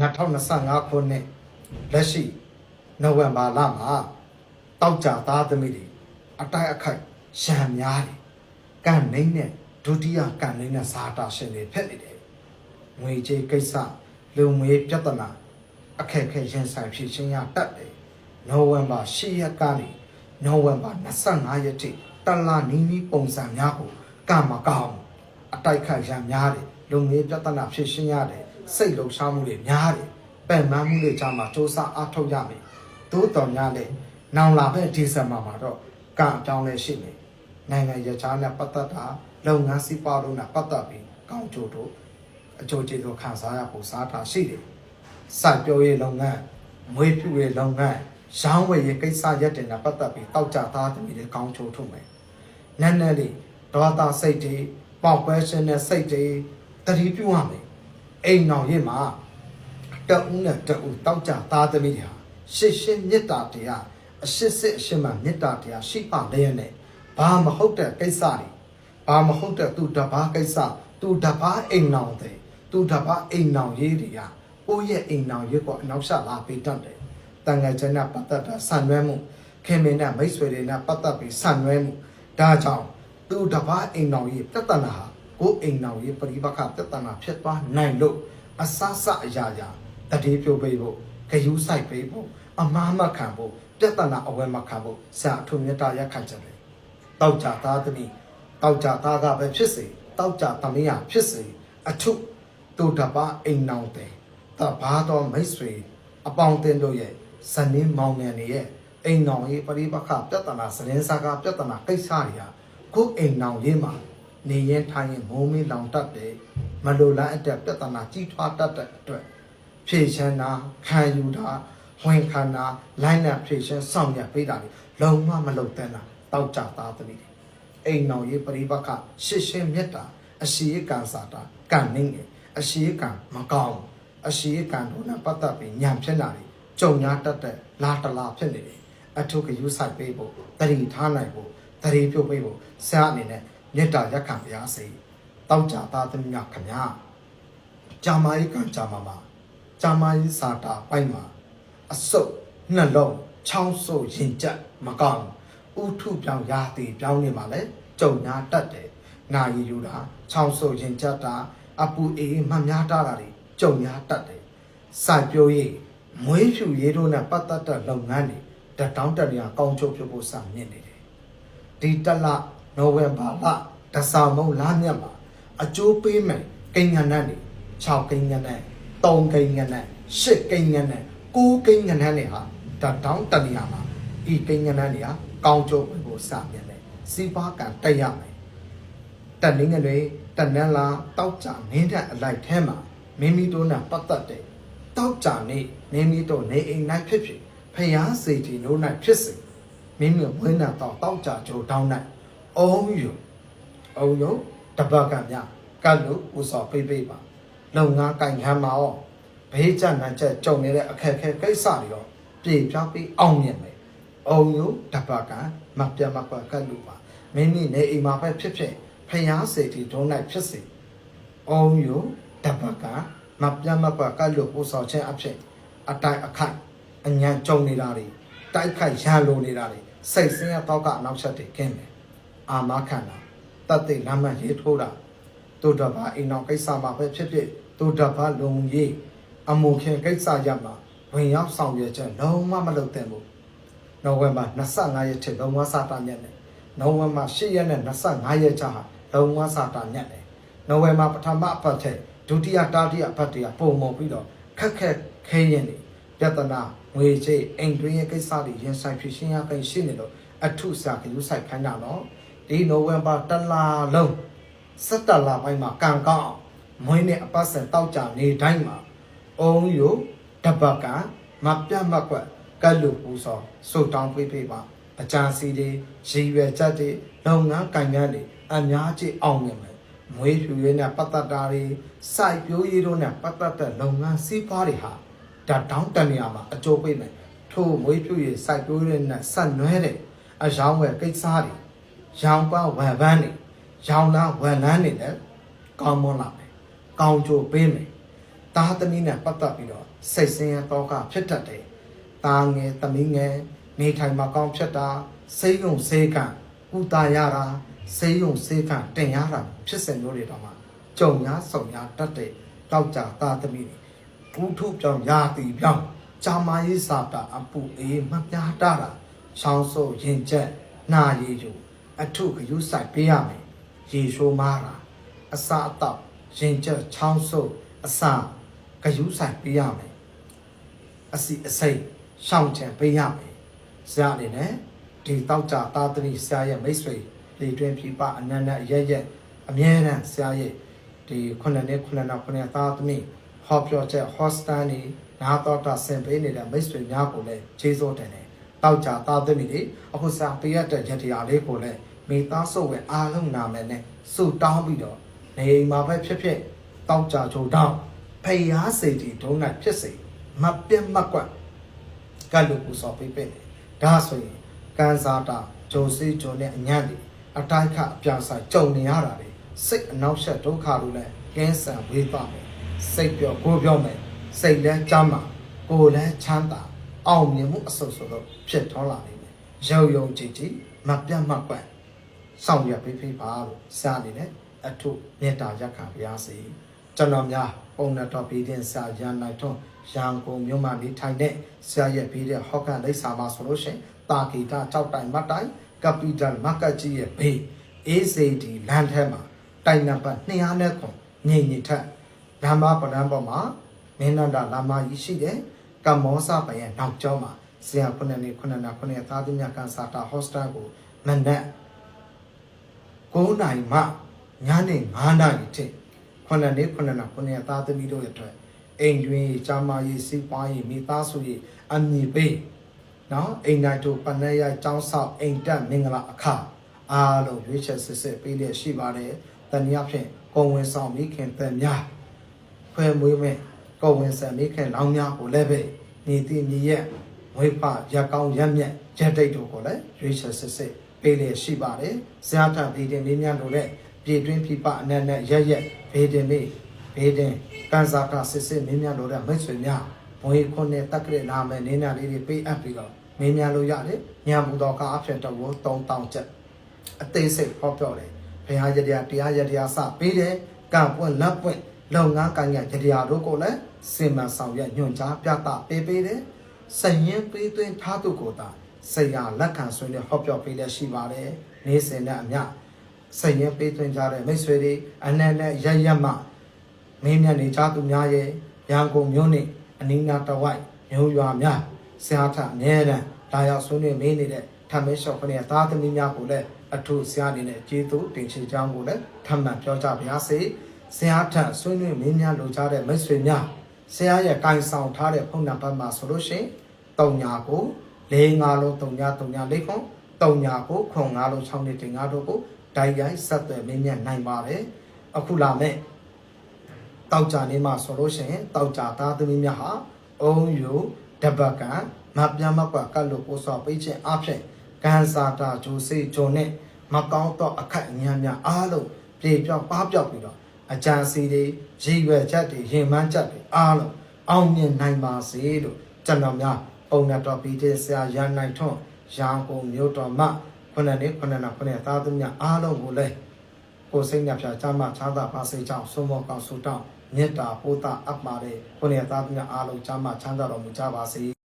2025ခုနှစ်လက်ရှိနိုဝင်ဘာလမှာတောက်ကြသားသမီးတွေအတိုက်အခိုက်ရံများတယ်ကန့်နှိမ့်နဲ့ဒုတိယကန့်နှိမ့်နဲ့ဇာတာရှင်တွေဖြစ်နေတယ်ငွေကြေးကိစ္စလူငွေပြဿနာအခက်အခဲရင်ဆိုင်ဖြစ်ခြင်းရတတ်တယ်နိုဝင်ဘာ10ရက်ကနေနိုဝင်ဘာ25ရက်ထိတလနီးနီးပုံစံများကိုကမကောင်းအတိုက်ခိုက်ရံများတယ်လူငွေပြဿနာဖြစ်ခြင်းရတယ် စိတ်လုံရှားမှုတွေများတယ်ပင်ပန်းမှုတွေကြောင့်မှစ조사အားထုတ်ရမယ်သို့တော်များလဲနောင်လာတဲ့ဒီဇင်ဘာမှာတော့ကံအပြောင်းလဲရှိနေနိုင်ငံရခြားနဲ့ပတ်သက်တာလုပ်ငန်းစီးပွားတို့နဲ့ပတ်သက်ပြီးကောင်းကျိုးတို့အကျိုးကျေးဇူးခံစားရဖို့စားတာရှိတယ်စိုက်ပျိုးရေးလုပ်ငန်းမွေးပြုရေးလုပ်ငန်းရောင်းဝယ်ရေးကိစ္စရက်တင်နဲ့ပတ်သက်ပြီးတောက်ကြသားသမီးတွေကောင်းချိုးထုတ်မယ်နည်းနည်းလေးဒေါသစိတ်တွေပေါက်ပွဲရှင်တဲ့စိတ်တွေတတိပြုရမယ် အိမ်တော်ရေးမှာတအုံးနဲ့တအုံးတောက်ကြသားသမီးတွေဟာရှစ်ရှင်းမေတ္တာတရားအရှစ်စစ်အရှင်းမှမေတ္တာတရားရှိပါလျက်နဲ့ဘာမဟုတ်တဲ့ကိစ္စတွေဘာမဟုတ်တဲ့သူတပားကိစ္စသူတပားအိမ်တော်တွေသူတပားအိမ်တော်ရေးတွေကကိုယ့်ရဲ့အိမ်တော်ရေးကအနောက်ရှလာပေးတတ်တယ်တန်ငယ်ချက်နဲ့ပတ်သက်တာဆံရွဲမှုခင်မင်းနဲ့မိတ်ဆွေတွေနဲ့ပတ်သက်ပြီးဆံရွဲမှုဒါကြောင့်သူတပားအိမ်တော်ရေးပြဿနာဟာ ကိုယ်အိမ်တော်ရေးပရိပခပြဿနာဖြစ်သွားနိုင်လို့အဆဆအရာရာတတိပြုတ်ပေးဖို့ဂယူးဆိုင်ပေးဖို့အမားမခံဖို့ပြဿနာအဝဲမခံဖို့ဆရာအထုမြတ်တာရက်ခံချက်တယ်တောက်ကြသားသမီးတောက်ကြသားကပဲဖြစ်စေတောက်ကြသမီးရဖြစ်စေအထုသူတပားအိမ်တော်တယ်တဘာတော်မိတ်ဆွေအပေါင်းအသင်းတို့ရဲ့ဇနီးမောင်နှံတွေရဲ့အိမ်တော်ရေးပရိပခပြဿနာစရင်စကားပြဿနာကိစ္စတွေဟာကိုယ်အိမ်တော်ရေးမှာ နေရင်ထိုင်ရင်မိုးမင်းလောင်တတ်တယ်မလိုလားအတဲ့ပြဿနာကြီးထွားတတ်တဲ့အတွက်ဖြည့်ချမ်းတာခံယူတာဝင်ခံတာလိုင်းနဲ့ဖြည့်ချမ်းဆောင်ရပေးတာတွေလုံးဝမလုပ်တဲ့လားတောက်ကြသားသမီးတွေအိမ်တော်ရေးပရိပခရှစ်ရှင်းမြတ်တာအရှိကံစာတာကံနေငယ်အရှိကံမကောင်းအရှိကံတို့နဲ့ပတ်သက်ပြီးညံဖြစ်လာတယ်ကြုံညာတတ်တဲ့လာတလာဖြစ်နေတယ်အထုကယူဆိုင်ပေးဖို့တတိထားနိုင်ဖို့တတိပြုတ်ပေးဖို့ဆရာအနေနဲ့ မေတ္တာရက်ခံပါစေတောက်ကြသားသမီးများခင်ဗျာဂျာမာယီကံဂျာမာမှာဂျာမာယီစာတာပိုက်မှာအစုပ်နှလုံးချောင်းဆိုးရင်ကြက်မကောင်းဥထုပြောင်းရာတီပြောင်းနေမှာလဲကြုံညာတတ်တယ်နာယီယူတာချောင်းဆိုးရင်ကြက်တာအပူအေးမှများတာတွေကြုံညာတတ်တယ်စိုက်ပျိုးရေးမွေးဖြူရေးတို့နဲ့ပတ်သက်တဲ့လုပ်ငန်းတွေတတောင်းတရကောင်းချုပ်ပြုဖို့စမြင့်နေတယ်ဒီတလ နိုဝင်ဘာလတဆောင်မုံလမြတ်မှာအကျိုးပေးမယ်ကိန်းငန်းနဲ့6ကိန်းငန်းနဲ့3ကိန်းငန်းနဲ့8ကိန်းငန်းနဲ့9ကိန်းငန်းနဲ့ဟာတတောင်းတရမှာဒီကိန်းငန်းတွေဟာကောင်းချုပ်ဖို့စမြင့်တယ်စီးပွားကံတက်ရမယ်တက်နေငယ်တွေတက်နန်းလာတောက်ကြနင်းတဲ့အလိုက်ထဲမှာမိမိတို့နဲ့ပတ်သက်တဲ့တောက်ကြနေမိမိတို့နေအိမ်၌ဖြစ်ဖြစ်ဖျားစေတီတို့၌ဖြစ်စေမိမိဝင်းနာတော့တောက်ကြကြိုတောင်း၌ အုံးယူအုံးယူတပတ်ကမြကတ်လို့ဥစောပိတ်ပိတ်ပါလုံငါကင်ခံမှာရောဘေးကျနန်းချက်ကြုံနေတဲ့အခက်အခဲကိစ္စတွေရောပြေပြောင်းပြီးအောင်မြင်မယ်အုံးယူတပတ်ကမပြတ်မကွက်ကတ်လို့ပါမိမိနေအိမ်မှာပဲဖြစ်ဖြစ်ဖျားစေတီဒုံး၌ဖြစ်စေ။အောင်းယတပတ်ကမပြတ်မကွက်ကလို့ပို့ဆောင်ခြင်းအဖြစ်အတိုင်အခိုက်အញ្ញံကြုံနေတာတွေတိုက်ခိုက်ရန်လိုနေတာတွေစိတ်ဆင်းရဲတော့ကအနောက်ချက်တွေကင်းတယ်။ အာမခံတာတတ်သိလမ်းမရေးထိုးတာတို့တပတ်အိမ်တော်ကိစ္စမှာပဲဖြစ်ဖြစ်တို့တပတ်လုံကြီးအမှုခင်ကိစ္စရမှာဝင်ရောက်ဆောင်ရွက်ချက်လုံးဝမလုပ်သင့်ဘူး။နိုဝင်ဘာ25ရက်ထိလုံးဝစတာညက်တယ်။နိုဝင်ဘာ10ရက်နဲ့25ရက်ကြာဟာလုံဝစာတာညက်တယ်။နိုဝင်ဘာပထမအပတ်ထက်ဒုတိယတတိယအပတ်တည်းပုံမပြီးတော့ခက်ခက်ခဲရင်နေပြဿနာငွေချေအိမ်တွင်းရဲ့ကိစ္စတွေရင်ဆိုင်ဖြစ်ရှင်းရခိုင်ရှိနေတော့အထုစာကယူဆိုင်ခိုင်းတာနော်။ ဒီနိုဝင်ဘာတလလုံးစက်တလပိုင်းမှာကံကောင်းမွေးနဲ့အပတ်စံတောက်ကြနေတိုင်းမှာအုံးယိုတပတ်ကမပြတ်မကွက်ကတ်လူပူစောစုတောင်းပေးပေးပါအကြံစီတွေရည်ရွယ်ချက်တွေလုပ်ငန်းကံကန်းတွေအများကြီးအောင်မြင်မယ်မွေးဖြူရေးနဲ့ပတ်သက်တာတွေစိုက်ပျိုးရေးတို့နဲ့ပတ်သက်တဲ့လုပ်ငန်းစီးပွားတွေဟာဒါတောင်းတနေရာမှာအကျိုးပေးမယ်ထို့မွေးဖြူရေးစိုက်ပျိုးရေးနဲ့ဆက်နွဲတဲ့အယောင်းဝယ်ကိစ္စတွေ ရောင်းပန်းဝယ်ပန်းတွေရောင်းလားဝယ်လန်းတွေလည်းကောင်းမွန်လာမယ်ကောင်းကျိုးပေးမယ်သားသမီးနဲ့ပတ်သက်ပြီးတော့စိတ်ဆင်းရဲတော့ကဖြစ်တတ်တယ်။သားငယ်သမီးငယ်နေထိုင်မကောင်းဖြစ်တာစိတ်ယုံစေကံဥတာရတာစိတ်ယုံစေကံတင်ရတာဖြစ်စဉ်မျိုးတွေတော့မှကြုံများစုံများတတ်တဲ့တောက်ကြသားသမီးတွေဘုထုပြောင်းရာတီပြောင်းကြာမာရေးစာတာအပူအေးမပြားတာတာချောင်းဆိုးရင်ကျက်နှာရည်ယူ အထုခရုဆိုင်ပေးရမယ်ရေရှိုးမားတာအစာအတော့ရင်ကျက်ချောင်းဆိုးအစာခရုဆိုင်ပေးရမယ်အစီအစိတ်ရှောင်းချံပေးရမယ်ဆရာအနေနဲ့ဒီတောက်ကြသားသမီးဆရာရဲ့မိတ်ဆွေလေတွင်ပြပအနန္တရက်ရက်အမြဲတမ်းဆရာရဲ့ဒီခုနှစ်နှစ်ခုနှစ်နောက်ခုနှစ်သားသမီးဟောပြောချက်ဟောစတန်နေနာတော်တာဆင်ပေးနေတဲ့မိတ်ဆွေများကိုလည်းကျေးဇူးတင်တယ် တောက်ကြသားသမီးတွေအခုစာပေးရတဲ့ရတရားလေးကိုလည်းမိသားစုဝင်အားလုံးနာမည်နဲ့စုတောင်းပြီးတော့နေအိမ်မှာပဲဖြစ်ဖြစ်တောက်ကြချိုတောင်းဖိယားစေတီဒုံး၌ဖြစ်စေမပြတ်မကွက်ကတ်လို့ပူစော်ပေးပေးတယ်ဒါဆိုရင်ကန်စာတာဂျိုစီဂျိုနဲ့အညံ့တွေအတိုင်းခအပြာဆိုင်ကြုံနေရတာတွေစိတ်အနောက်ရှက်ဒုက္ခလို့လည်းကင်းဆန်ဝေးသွားမယ်စိတ်ပြောကိုယ်ပြောမယ်စိတ်လည်းကြမ်းမှာကိုယ်လည်းချမ်းသာ အောင်မြင်မှုအစုံစုံတော့ဖြစ်ထွန်းလာနိုင်မယ်ရုံရုံကြည်ကြည်မပြတ်မကွက်ဆောင်ရပေးပေးပါလို့စားနေတယ်အထုမေတ္တာရက်ခံပါရစေကျွန်တော်များပုံနဲ့တော်ပြီးတဲ့ဆရာရန်နိုင်ထွန်းရန်ကုန်မြို့မှာနေထိုင်တဲ့ဆရာရဲ့ပြီးတဲ့ဟော့ကန်လိပ်စာမှာဆိုလို့ရှိရင်တာဂီတာကြောက်တိုင်မတ်တိုင်ကပီတယ်မကတ်ကြီးရဲ့ဘေး ACD လမ်းထဲမှာတိုင်နံပါတ်200နဲ့ခွန်ညင်ညစ်ထက်လမ်းမပဒံပေါ်မှာမင်းနန္ဒလာမကြီးရှိတယ် ကမ္မောစပယံနောက်ကျောင်းမှာဆရာခုနှစ်နှစ်ခုနှစ်နာခုနှစ်သားသမီးကန်စာတာဟော့စတာကိုမနက်9နိုင်မှညနေ9နာရီထိခုနှစ်နှစ်ခုနှစ်နာခုနှစ်သားသမီးတို့ရဲ့အတွက်အိမ်တွင်ကြာမာရေးစီးပွားရေးမိသားစုရေးအမည်ပေးနော်အိမ်နိုင်တို့ပနက်ရကျောင်းဆောက်အိမ်တက်မင်္ဂလာအခအားလုံးရွေးချက်စစ်စစ်ပေးလျက်ရှိပါတယ်။တနည်းအားဖြင့်ကိုယ်ဝင်ဆောင်မိခင်တန်များခွဲမွေးမဲ့ ကိုယ်ဝင်ဆံမိခင်လောင်းများကိုလည်းပဲနေတိမြေရဲ့ဝိပရက်ကောင်းရက်မြက်ရက်တိတ်တို့ကိုလည်းရွေးချက်စစ်စစ်ပေးလျက်ရှိပါတယ်။ဇာထဗီတင်လေးများတို့လည်းပြည်တွင်းပြပအနက်နဲ့ရက်ရက်ဗေဒင်လေးဗေဒင်ကန်စာကစစ်စစ်မင်းများတို့တဲ့မိတ်ဆွေများဘွေခွန်းနဲ့တက်ကရနာမယ်နင်းနာလေးတွေပေးအပ်ပြီးတော့မင်းများလို့ရတယ်ညံပူတော်ကအဖြစ်တော့3000ကျပ်အသေးစိတ်ဟောပြောတယ်ဘုရားရတရားတရားရတရားစပေးတယ်ကံပွင့်လက်ပွင့် လုံငန်းကံရရတရားတို့ကိုလည်းစင်မဆောင်ရညွှန်ကြားပြတာပေးပေးတယ်စရင်ပေးသွင်းထားသူကိုသာဆရာလက်ခံဆွေးနွေးဟောပြောပေးလက်ရှိပါတယ်နေစဉ်နဲ့အမျှစရင်ပေးသွင်းကြတဲ့မိတ်ဆွေတွေအနက်နဲ့ရရမှမင်းမြတ်နေကြသူများရဲ့ရန်ကုန်မြို့နေအနီးနားတဝိုက်မြို့ရွာများဆရာထအမြဲတမ်းလာရောက်ဆွေးနွေးမင်းနေတဲ့ထမင်းလျှော့ခနဲ့သားသမီးများကိုလည်းအထုဆရာအနေနဲ့ကျေးဇူးတင်ချင်ကြောင်းကိုလည်းထပ်မံပြောကြပါရစေ ဆရာထဆွေးနွေးမင်းများလိုချတဲ့မိတ်ဆွေများဆရာရဲ့ကင်ဆောင်ထားတဲ့ဖုန်းနံပါတ်မှာဆိုလို့ရှိရင်တုံညာကို၄၅လုံးတုံညာတုံညာ၄ခွန်တုံညာကိုခွန်၅လုံး6နှစ်တင်၅တို့ကိုဓာတ်ရိုက်ဆက်သွယ်မင်းများနိုင်ပါတယ်အခုလာမဲ့တောက်ကြနေမှာဆိုလို့ရှိရင်တောက်ကြသားသမီးများဟာအုံယူတပတ်ကံမပြမကွက်ကတ်လို့ပို့စောပေးခြင်းအဖြစ်ကန်စာတာဂျိုစေဂျွန်နဲ့မကောင်းတော့အခက်အညာများအားလုံးပြေပြောက်ပါပြောက်ပြီးတော့ အကြံစီတွေရည်ရွယ်ချက်တွေရင်မှန်းချက်တွေအားလုံးအောင်မြင်နိုင်ပါစေလို့ကျွန်တော်များပုံနဲ့တော်ပြီးတဲ့ဆရာရန်နိုင်ထွန်းရန်ကုန်မြို့တော်မှခုနှစ်နှစ်ခုနှစ်နှစ်ခုနှစ်သားသမီးများအားလုံးကိုလည်းကိုယ်စိတ်ညဖြာချမ်းသာချမ်းသာပါစေကြောင်းဆုံးမကောင်းဆုတောင်းမေတ္တာပို့တာအပ်ပါတယ်ခုနှစ်သားသမီးများအားလုံးချမ်းသာချမ်းသာတော်မူကြပါစေ